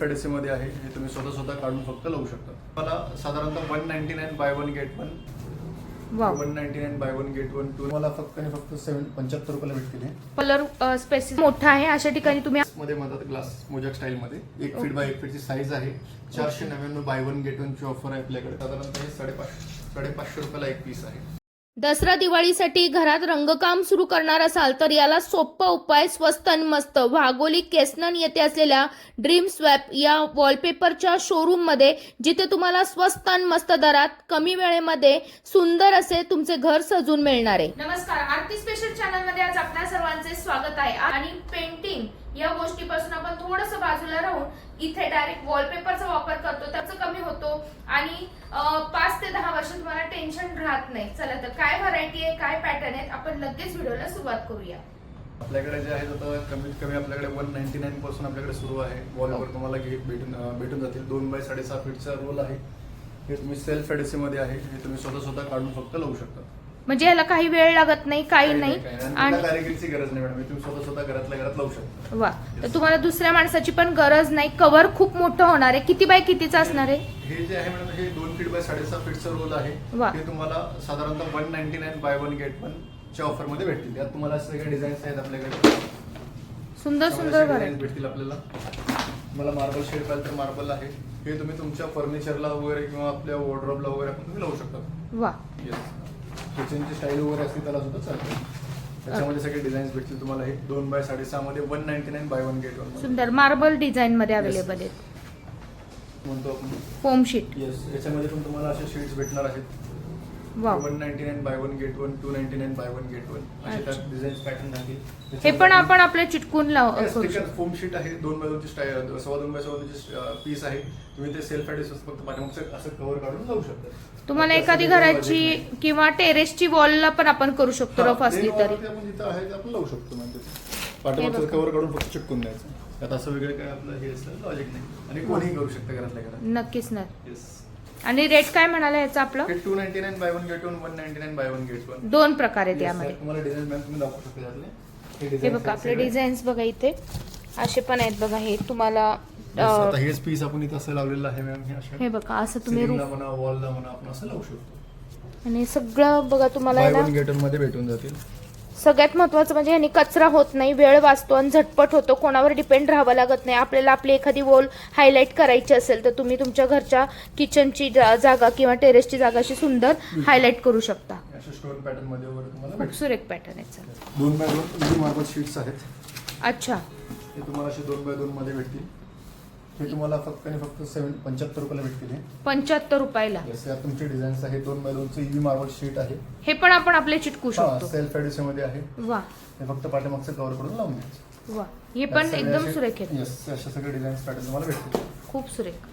मध्ये आहे. हे तुम्ही स्वतः स्वतः काढून फक्त लावू शकता. मला साधारणतः one ninety nine buy one get one one ninety nine buy one get one two मला फक्त आणि फक्त सेवन पंच्याहत्तर रुपयाला भेटतील हे. कलर स्पेसिस मोठा आहे. अशा ठिकाणी तुम्ही मध्ये म्हणतात ग्लास मोजॅक स्टाईल मध्ये. एक फीट बाय एक फीटची साईज आहे. चारशे नव्याण्णव बाय वन गेट वन ची ऑफर आहे आपल्याकडे. साधारणतः हे साडेपाचशे साडेपाचशे रुपयाला एक पीस आहे. दसरा दिवाळीसाठी घरात रंगकाम सुरू करणार असाल तर याला सोपा उपाय स्वस्त आणि मस्त. वाघोली केसनन येथे असलेल्या ड्रीम स्वॅप या वॉलपेपरच्या शोरूममध्ये जिथे तुम्हाला स्वस्त आणि मस्त दरात कमी वेळेमध्ये सुंदर असे तुमचे घर सजून मिळणार आहे. नमस्कार. आरती स्पेशल चॅनलमध्ये आज आपल्या सर्वांचे स्वागत आहे. आणि पेंटिंग या गोष्टीपासून आपण थोडस बाजूला राहून इथे डायरेक्ट वॉलपेपरचा वापर करतो त्याचं कमी होतो. आणि पाच ते दहा वर्ष तुम्हाला टेन्शन राहत नाही. चला तर काय व्हरायटी आहे काय पॅटर्न आहेत आपण लगेच व्हिडिओला सुरुवात करूया. आपल्याकडे जे आहे आता कमीत कमी आपल्याकडे वन नाईन्टी नाईन पासून आपल्याकडे सुरू आहे. वॉलवर तुम्हाला गिफ्ट भेटून भेटून जातील. दोन बाय साडेसहा फीटचा रोल आहे. हे तुम्ही सेल्फ एडेसी मध्ये आहे. हे तुम्ही स्वतः स्वतः काढून फक्त लावू शकता. म्हणजे याला काही वेळ लागत नाही काही नाही. आणि गरज नाही मॅडम हे तुम्ही स्वतः स्वतः घरातल्या घरात लावू शकता. वा. तर तुम्हाला दुसऱ्या माणसाची पण गरज नाही. कव्हर खूप मोठं होणार आहे. किती बाय कितीचं असणार आहे? हे जे आहे मॅडम हे दोन फीट बाय साडेसहा फीटचं रोल आहे. हे तुम्हाला साधारणतः one ninety nine buy one get one च्या ऑफरमध्ये भेटतील. यात तुम्हाला सगळे डिझाईन्स आहेत आपल्याकडे. सुंदर सुंदर डिझाईन्स भेटतील आपल्याला. मला मार्बल शेड पाहिजे तर मार्बल आहे. हे तुम्ही तुमच्या फर्निचरला वगैरे किंवा आपल्या वॉर्ड्रॉपला वगैरे आपण तुम्ही लावू शकता. वा. येस किचनची स्टाईल वगैरे असते त्याला सुद्धा चालते. त्याच्यामध्ये सगळे डिझाईन्स भेटतील तुम्हाला. हे दोन बाय साडेसहा मध्ये one ninety nine buy one get one सुंदर. मार्बल डिझाईन मध्ये अवेलेबल आहेत. म्हणतो आपण फोम शीट येस याच्यामध्ये पण तुम्हाला असे शीट्स भेटणार आहेत. One ninety nine buy one get one two ninety nine buy one get one असे अच्छा. त्यात डिझाईन्स पॅटर्न राहतील हे पण आपण आपल्या चिटकून लाव फोम शीट आहे. दोन बाय दोनची स्टाईल सव्वा दोन बाय सव्वा दोनची पीस आहे तुम्ही ते सेल्फ ॲडिस फक्त पाठीमागचं असं कव्हर काढून लावू शकता. तुम्हाला एखादी घराची. किंवा टेरेसची वॉलला पण आपण करू शकतो रफ असली तरी. आपण जिथं आहे ते आपण लावू शकतो म्हणजे पाठीमागचं. कव्हर काढून फक्त चिटकून द्यायचं. त्यात असं वेगळं काय आपलं हे असलं लॉजिक नाही. आणि कोणीही करू शकतं घरातल्या घरात. नक्कीच ना येस आणि रेट काय म्हणाला याचा आपलं? Two ninety nine buy one get one one ninety nine buy one get one दोन प्रकार आहेत यामध्ये तुम्हाला डिझाईन मॅम तुम्ही दाखवू शकता त्यातले. हे बघा आपले. डिझाईन्स बघा इथे. असे पण आहेत बघा हे तुम्हाला आता हेच पीस आपण इथं असं लावलेलं आहे मॅम हे हे बघा असं तुम्ही रूफ म्हणा वॉलला म्हणा आपण असं लावू शकतो. आणि सगळं बघा तुम्हाला बाय आहे वन गेटमध्ये भेटून जातील. सगळ्यात महत्वाचं म्हणजे ह्यानी कचरा होत नाही वेळ वाचतो आणि झटपट होतो. कोणावर डिपेंड राहावं लागत नाही. आपल्याला आपली एखादी वॉल हायलाईट करायची असेल तर तुम्ही तुमच्या घरच्या किचनची जागा किंवा टेरेसची जागा अशी सुंदर हायलाईट करू शकता. स्टोन पॅटर्नमध्ये खूप सुरेख पॅटर्न आहे चला. दोन बाय दोन मार्बल शीट्स आहेत. अच्छा. हे तुम्हाला असे दोन बाय दोन मध्ये भेटतील. हे तुम्हाला फक्त आणि फक्त सेवन पंच्याहत्तर रुपयाला भेटतील हे. पंच्याहत्तर रुपयाला. Yes, यात तुमचे डिझाईन्स आहे दोन बाय दोनचं इव्ही मार्बल शीट आहे. हे पण आपण आपले चिटकू शकतो. सेल्फ ॲडिशनमध्ये आहे. वा. हे फक्त पाठीमागचं कव्हर करून लावून द्यायचं वा. हे पण एकदम सुरेख आहे येस अशा सगळे डिझाईन्स पॅटर्न तुम्हाला भेटतील. खूप सुरेख.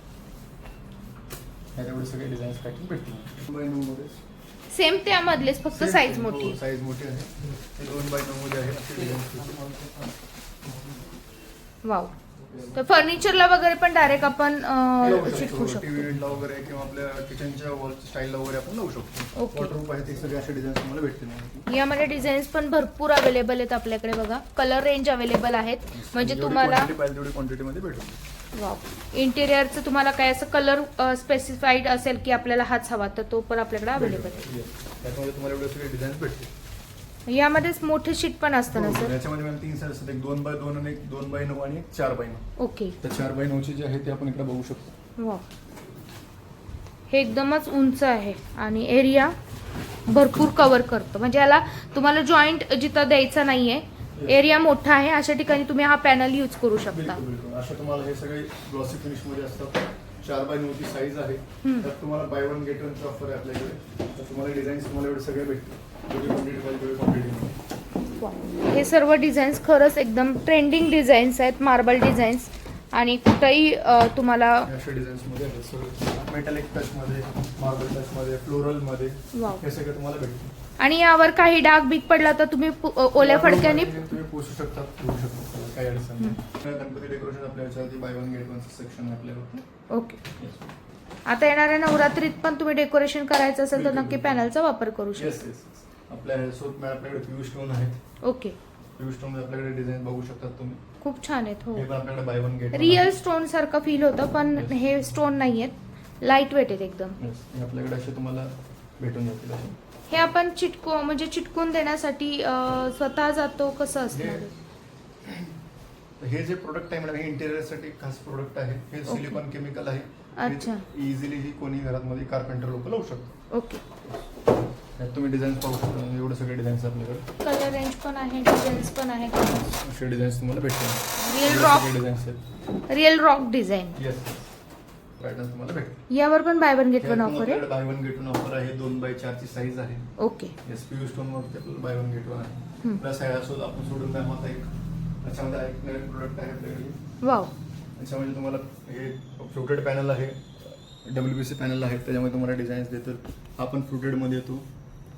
एवढे सगळे डिझाईन्स पॅटर्न भेटतील. बाय नऊ मध्ये. सेम त्यामधलेच फक्त साईज मोठी. साईज मोठी आहे. हे दोन बाय नऊ मध्ये आहे. असे डिझाईन्स वाव तर फर्निचरला वगैरे पण डायरेक्ट आपण चिटकू शकतो. वगैरे किंवा आपल्या किचनच्या वॉल स्टाईलला वगैरे आपण लावू शकतो. वॉटरप्रूफ आहे ते सगळे असे डिझाईन्स तुम्हाला भेटतील. यामध्ये डिझाईन्स पण भरपूर अवेलेबल आहेत आपल्याकडे बघा. कलर रेंज अवेलेबल आहेत. म्हणजे तुम्हाला क्वांटिटी पाहिजे तेवढी क्वांटिटी मध्ये भेटेल इंटिरियरचं तुम्हाला काय असं कलर स्पेसिफाईड असेल की आपल्याला हाच हवा तर तो पण आपल्याकडे अवेलेबल आहे. त्याच्यामध्ये तुम्हाला एवढे सगळे डिझाईन्स भेटतील. यामध्येच मोठे शीट पण असतं ना सर? याच्यामध्ये मॅम तीन साईज असतात. एक दोन बाय दोन आणि एक दोन बाय नऊ आणि एक चार बाय नऊ. ओके. तर चार बाय नऊचे जे आहे ते आपण इकडे बघू शकतो. वा हे एकदमच उंच आहे आणि एरिया भरपूर कव्हर करतो. म्हणजे याला तुम्हाला जॉईंट जिथं द्यायचा नाहीये एरिया मोठा आहे. अशा ठिकाणी तुम्ही हा पॅनल यूज करू शकता. बिलकुल बिलकुल. अशा तुम्हाला हे सगळे ग्लॉसी फिनिशमध्ये असतात. चार बाय नऊची साईज आहे. त्यात तुम्हाला बाय वन गेट वनची ऑफर आहे आपल्याकडे. तर तुम्हाला डिझाईन्स तुम्हाला एवढे सगळे भेटतील. क्वांटिटी पाहिजे क्वांटिटी. हे सर्व डिझाईन्स खरंच एकदम ट्रेंडिंग डिझाईन्स आहेत मार्बल डिझाईन्स आणि कुठंही तुम्हाला मेटॅलिक टच मध्ये मार्बल टच मध्ये फ्लोरलमध्ये वाव. हे सगळे तुम्हाला भेटतील. आणि यावर काही डाग बीक पडला तर तुम्ही ओल्या फडक्याने तुम्ही पोचू शकता. काही अडचण नाही. गणपती डेकोरेशन आपल्या बाय वन गेट वनचं सेक्शन आहे आपल्याकडे ओके आता येणाऱ्या नवरात्रीत पण तुम्ही डेकोरेशन करायचं असेल तर नक्की. पॅनलचा वापर करू येस शकता. येस आपल्या सोप आपल्याकडे स्टोन आहेत. ओके स्टोन आपल्याकडे डिझाईन बघू शकतात तुम्ही. खूप छान आहेत हो. हे आपल्याकडे buy one get real stone सारखं फील होतं पण. हे स्टोन नाही आहेत लाइट वेट आहेत एकदम. हे आपल्याकडे असे तुम्हाला भेटून जातील हे आपण चिटको म्हणजे चिटकून देण्यासाठी स्वतः जातो कसं असणार? आहे? हे जे प्रोडक्ट आहे मॅडम हे इंटेरियरसाठी खास प्रोडक्ट आहे. हे. सिलिकॉन केमिकल आहे. इझिली ही कोणी घरात मध्ये कारपेंटर लोक लावू शकतो ओके यात तुम्ही डिझाईन पाहू शकता. एवढे सगळे डिझाईन्स आपल्याकडे. कलर रेंज पण आहे डिझाईन्स पण आहे असे डिझाईन्स तुम्हाला भेटतील. रिअल रॉक डिझाईन्स आहेत. Real rock design yes pattern तुम्हाला भेटतील. यावर पण buy one get one offer आहे? Buy one get one offer आहे. दोन बाय चारची साईज आहे. ओके एस पी स्टोन वरती आपल्याला बाय वन गेट वन. आहे. प्लस आहे असो आपण सोडून काय मग एक त्याच्यामध्ये एक नवीन प्रोडक्ट आहे आपल्याकडे वाव त्याच्यामध्ये तुम्हाला हे फ्रुटेड पॅनल आहे डब्ल्यू पी सी पॅनल आहे त्याच्यामध्ये तुम्हाला डिझाईन्स देतात. हा पण फ्रुटेडमध्ये येतो.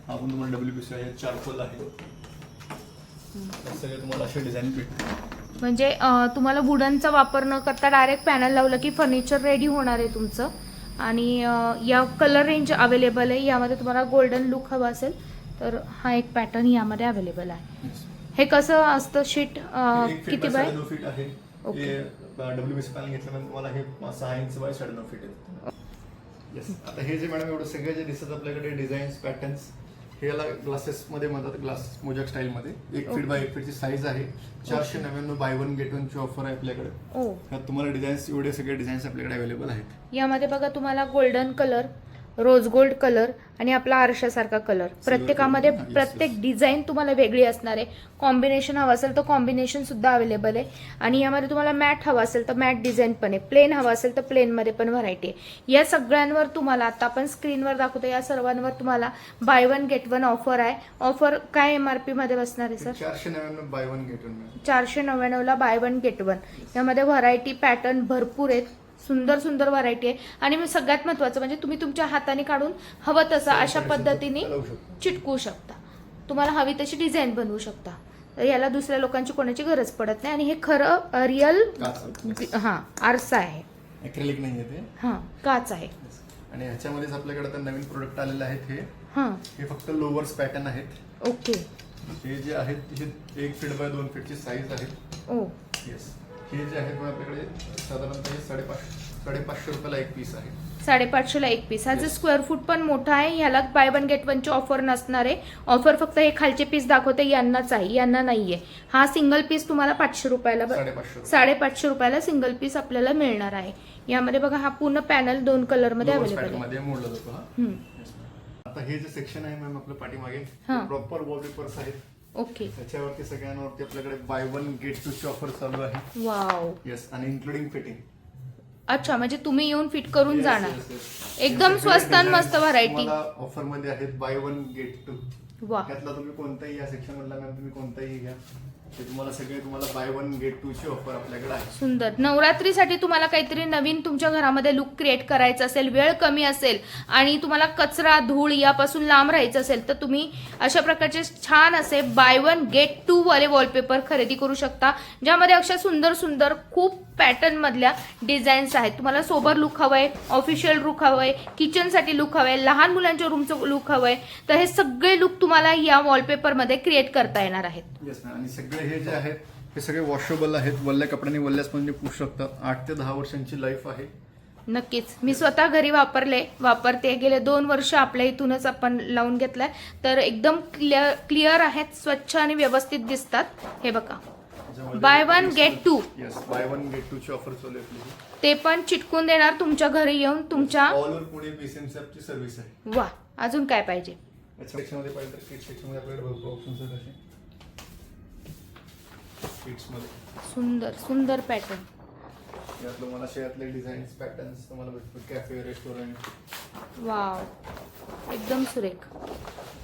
हा पण तुम्हाला डब्ल्यू पी सी आहे चारकोल आहे. सगळे तुम्हाला असे डिझाईन भेटतील. म्हणजे तुम्हाला वुडनचा वापर न करता डायरेक्ट पॅनल लावलं की फर्निचर रेडी होणार आहे तुमचं. आणि या कलर रेंज अवेलेबल आहे. यामध्ये तुम्हाला गोल्डन लुक हवा असेल तर हा एक पॅटर्न यामध्ये अवेलेबल आहे. हे कसं असतं शीट फीट किती बाय? फीट आहे. ओके. हे डब्ल्यू बी सी पॅनल घेतल्यानंतर तुम्हाला हे सहा इंच बाय साडेनऊ फीट आहे येस आता हे जे मॅडम एवढं सगळे जे दिसतात आपल्याकडे डिझाईन्स पॅटर्न्स हे याला ग्लासेस मध्ये म्हणतात ग्लास मोजॅक स्टाईल मध्ये. एक फीट बाय एक फीटची साईज आहे. चारशे नव्याण्णव बाय वन गेट वन ची ऑफर आहे आपल्याकडे. तुम्हाला डिझाईन्स एवढे सगळे डिझाईन्स आपल्याकडे अवेलेबल आहेत. यामध्ये बघा तुम्हाला golden colour rose gold colour आणि आपला आरशासारखा कलर. प्रत्येकामध्ये प्रत्येक. डिझाईन तुम्हाला वेगळी असणार आहे. कॉम्बिनेशन हवं असेल तर कॉम्बिनेशन सुद्धा अवेलेबल आहे. आणि यामध्ये तुम्हाला मॅट हवं असेल तर मॅट डिझाईन पण आहे. प्लेन हवं असेल तर प्लेनमध्ये पण व्हरायटी आहे. या सगळ्यांवर तुम्हाला आता आपण स्क्रीनवर दाखवतो या सर्वांवर तुम्हाला buy one get one offer आहे. ऑफर काय एम आरमध्ये बसणार आहे सर चारशे नव्याण्णव बाय वन गेट वन चारशे नव्याण्णवला बाय वन गेट वन यामध्ये व्हरायटी पॅटर्न भरपूर आहेत. सुंदर सुंदर व्हरायटी आहे. आणि मी सगळ्यात महत्वाचं म्हणजे तुम्ही तुमच्या हाताने काढून हवं तसं अशा पद्धतीने लावू शकतो. तुम्हाला हवी तशी डिझाईन बनवू शकता. तर याला दुसऱ्या लोकांची कोणाची गरज पडत नाही. आणि हे खरं रिअल हां आरसा आहे. हां काच आहे. आणि ह्याच्यामध्येच आपल्याकडे आता नवीन प्रोडक्ट आलेले आहेत हे. हां. हे फक्त लोवर्स पॅटर्न आहेत. ओके. हे जे आहेत हे एक फीट बाय दोन फीटची साईज आहे. ओ. येस हे जे आहेत आपल्याकडे साधारणतः हे साडेपाच साडेपाचशे रुपयाला एक पीस आहे साडेपाचशेला एक पीस हा जे. स्क्वेअर फूट पण मोठा आहे ह्याला बाय वन गेट वनची ऑफर नसणार आहे ऑफर फक्त हे खालचे पीस दाखवते यांनाच आहे यांना नाहीये हा सिंगल पीस तुम्हाला पाचशे रुपयाला साडेपाचशे रुपये. साडेपाचशे रुपयाला सिंगल पीस आपल्याला मिळणार आहे यामध्ये बघा हा पूर्ण पॅनल दोन कलरमध्ये अवेलेबल आहे मध्ये मोडला जातो हा हम्म. Yes, ma'am. आता हे जे सेक्शन आहे मॅम आपल्या पाठीमागे हा. प्रॉपर वॉलपेपर्स आहेत ओके. त्याच्यावरती सगळ्यांवरती आपल्याकडे बाय वन गेट टू ची ऑफर चालू आहे. वाव येस आणि इन्क्लुडिंग फिटिंग अच्छा म्हणजे तुम्ही येऊन फिट करून जाणार. एकदम स्वस्त आणि मस्त variety. ऑफरमध्ये आहेत बाय वन गेट टू वा त्यातला तुम्ही कोणताही या सेक्शन मधला मॅम तुम्ही कोणताही घ्या. ते तुम्हाला सगळे तुम्हाला बाय वन गेट टू ची ऑफर आपल्याकडे आहे. सुंदर. नवरात्रीसाठी तुम्हाला काहीतरी नवीन तुमच्या घरामध्ये लुक क्रिएट करायचा असेल वेळ कमी असेल आणि तुम्हाला कचरा धूळ यापासून लांब राहायचं असेल तर तुम्ही अशा प्रकारचे छान असे बाय वन गेट टू वाले वॉलपेपर खरेदी करू शकता ज्यामध्ये अक्षर सुंदर सुंदर खूप पॅटर्न मधल्या डिझाईन्स आहेत. तुम्हाला सोबर लुक हवंय ऑफिशियल लुक हवंय किचनसाठी लुक हवंय लहान मुलांच्या रूमचं लुक हवंय तर हे सगळे लुक तुम्हाला या वॉलपेपरमध्ये क्रिएट करता येणार आहेत. आणि सगळे हे जे आहेत हे सगळे वॉशेबल आहेत. वल्ल्या कपड्यांनी वल्ल्या स्पंजने पुसू शकतात आठ ते दहा वर्षांची लाईफ आहे. नक्कीच. मी स्वतः घरी वापरले वापरते. गेले दोन वर्ष आपल्या इथूनच आपण लावून घेतलंय. तर एकदम क्लिअर क्लिअर आहेत स्वच्छ आणि व्यवस्थित दिसतात. हे बघा. one, get two. Yes buy one get two ची ऑफर चालू आहे ते पण चिटकून देणार तुमच्या घरी येऊन तुमच्या ऑल ओव्हर पुणे सर्व्हिस आहे. वा अजून काय पाहिजे? सेक्शनमध्ये पाहिजे तर किट सेक्शनमध्ये आपल्याकडे भरपूर ऑप्शन्स आहेत असे. किट्समध्ये सुंदर सुंदर पॅटर्न यात तुम्हाला असे यातले डिझाईन्स पॅटर्न्स तुम्हाला भेटतो कॅफे रेस्टॉरंट वाव एकदम सुरेख.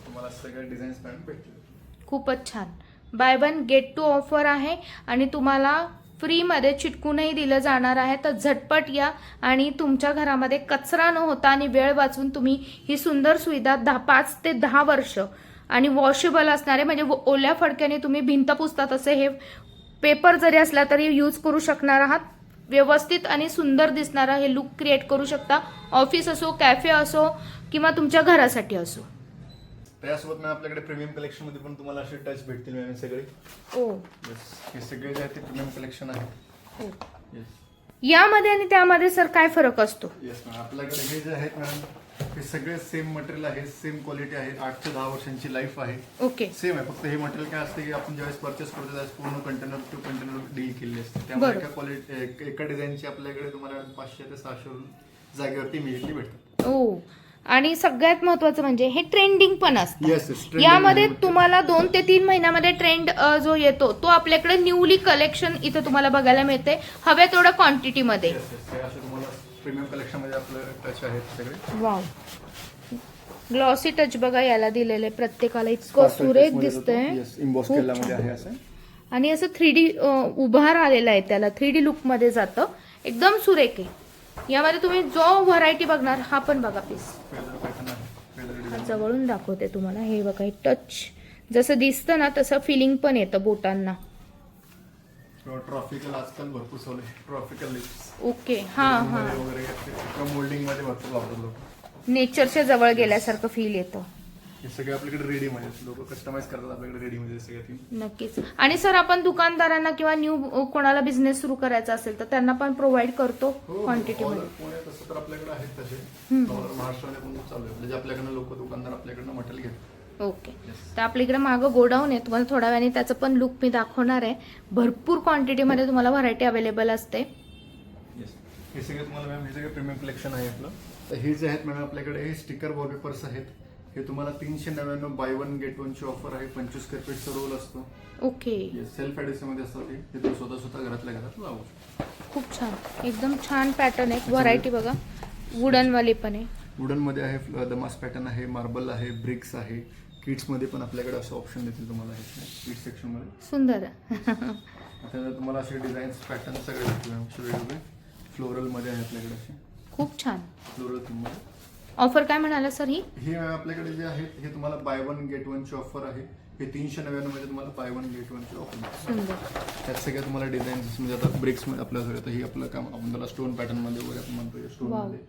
तुम्हाला सगळे डिझाईन्स पॅटर्न भेटतील. खूपच छान. Buy one get two offer आहे आणि तुम्हाला फ्रीमध्ये चिटकूनही दिलं जाणार आहे. तर झटपट या आणि तुमच्या घरामध्ये कचरा न होता आणि वेळ वाचून तुम्ही ही सुंदर सुविधा दहा पाच ते दहा वर्ष आणि वॉशेबल असणारे म्हणजे ओल्या फडक्याने तुम्ही भिंत पुसतात असे हे पेपर जरी असला तरी यूज करू शकणार आहात. व्यवस्थित आणि सुंदर दिसणारं हे लुक क्रिएट करू शकता. ऑफिस असो कॅफे असो किंवा तुमच्या घरासाठी असो. त्यासोबत मॅम आपल्याकडे प्रीमियम कलेक्शनमध्ये पण तुम्हाला असे टच भेटतील मॅम हे सगळे. ओ येस हे सगळे जे आहेत ते प्रीमियम कलेक्शन आहे येस यामध्ये आणि त्यामध्ये सर काय फरक असतो? येस मॅम आपल्याकडे हे जे आहेत मॅम हे सगळे सेम मटेरियल आहे सेम क्वालिटी आहे आठ ते दहा वर्षांची लाईफ आहे. ओके सेम आहे फक्त हे मटेरियल काय असते की आपण ज्यावेळेस परचेस करतो त्यावेळेस पूर्ण कंटेनर टू कंटेनर डील केलेली असते. त्यामुळे. एका क्वालिटी एका डिझाईनची आपल्याकडे तुम्हाला पाचशे ते सहाशे जागेवरती इमिजिएटली भेटतात. ओ आणि सगळ्यात महत्वाचं म्हणजे हे ट्रेंडिंग पण असतं. येस येस यामध्ये तुम्हाला दोन ते तीन महिन्यामध्ये ट्रेंड जो येतो तो आपल्याकडे न्यूली कलेक्शन इथे तुम्हाला बघायला मिळते. हव्या तेवढ्या क्वांटिटीमध्ये हे असे तुम्हाला प्रीमियम कलेक्शनमध्ये आपलं टच आहेत सगळे. वाव ग्लॉसी टच बघा याला दिलेले प्रत्येकाला. इतकं सुरेख दिसतंय. इम्बॉस केल्यामध्ये. आहे असं. आणि असं थ्री डी उभार आलेला आहे त्याला. थ्री डी लुकमध्ये जातं. एकदम सुरेख आहे. यामध्ये तुम्ही जो व्हरायटी बघणार हा पण बघा आहे. हा डिझाईन जवळून दाखवते तुम्हाला. हे बघा हे टच जसं दिसतं ना तसं फिलिंग पण येतं बोटांना. किंवा ट्रॉफिकल आजकाल भरपूर आहे. ट्रॉफिकल लिप्स ओके हा हा. वगैरे मोल्डिंगमध्ये भरपूर वापरतात लोक नेचरच्या जवळ गेल्यासारखं फील येतं. हे सगळे आपल्याकडे रेडी मध्ये लोक कस्टमाइज करतात आपल्याकडे रेडी मध्ये थीम नक्कीच. आणि सर आपण दुकानदारांना किंवा न्यू कोणाला बिझनेस सुरू करायचा असेल तर त्यांना पण प्रोव्हाइड करतो हो, क्वांटिटीमध्ये पुण्यात तसं तर आपल्याकडे आहेत तसे. महाराष्ट्रामध्ये पण चालू आहे. म्हणजे आपल्याकडनं लोक दुकानदार आपल्याकडनं मटेरियल घेतात. ओके. तर आपल्या इकडे मागं गोडाऊन आहे. तुम्हाला थोड्या वेळाने त्याचं पण लुक मी दाखवणार आहे. भरपूर क्वांटिटीमध्ये तुम्हाला व्हरायटी अवेलेबल असते. हे सगळे तुम्हाला मॅम हे सगळे प्रीमियम कलेक्शन आहे आपलं. तर हे जे आहेत मॅम आपल्याकडे हे स्टिकर वॉलपेपर्स आहेत. हे तुम्हाला तीनशे नव्याण्णव बाय वन गेट वनची ऑफर आहे. पंचवीस स्क्वेअर फीटचा रोल असतो. ओके. सेल्फमध्ये असतात हे. ते तुम्ही स्वतः स्वतः घरातल्या घरात लावू शकता. खूप छान. एकदम छान पॅटर्न आहे. व्हरायटी बघा. वुडनवाली पण आहे. वुडनमध्ये आहे दमास पॅटर्न आहे मार्बल आहे ब्रिक्स आहे. किड्समध्ये पण आपल्याकडे असं ऑप्शन देतील तुम्हाला हे किड्स सेक्शनमध्ये. सुंदर. आता तुम्हाला असे डिझाईन्स पॅटर्न सगळे भेटतील. असे वेगवेगळे फ्लोरलमध्ये आहे आपल्याकडे असे. खूप छान. फ्लोरलमध्ये ऑफर काय म्हणाला सर ही? हे आपल्याकडे जे आहेत हे तुम्हाला बाय वन गेट वन ची ऑफर आहे. हे तीनशे नव्याण्णवमध्ये तुम्हाला बाय वन गेट वन ची ऑफर त्यात सगळ्या तुम्हाला डिझाईन्स म्हणजे आता ब्रिक्समध्ये आपल्या सगळं ही आपलं काम आपण त्याला स्टोन पॅटर्नमध्ये वगैरे आपण म्हणतो स्टोन. मध्ये.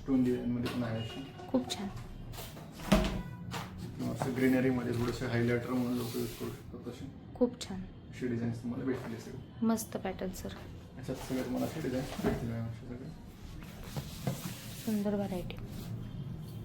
स्टोन डिझाईन मध्ये पण आहे खूप छान. असं ग्रीनरी मध्ये थोडेसे हायलायटर म्हणून लोक यूज करू शकतात तसे. खूप छान. असे डिझाईन्स तुम्हाला भेटतील सगळे. मस्त पॅटर्न सर याच्यात सगळे तुम्हाला असे डिझाईन्स भेटतील मॅम असे सगळे. सुंदर व्हरायटी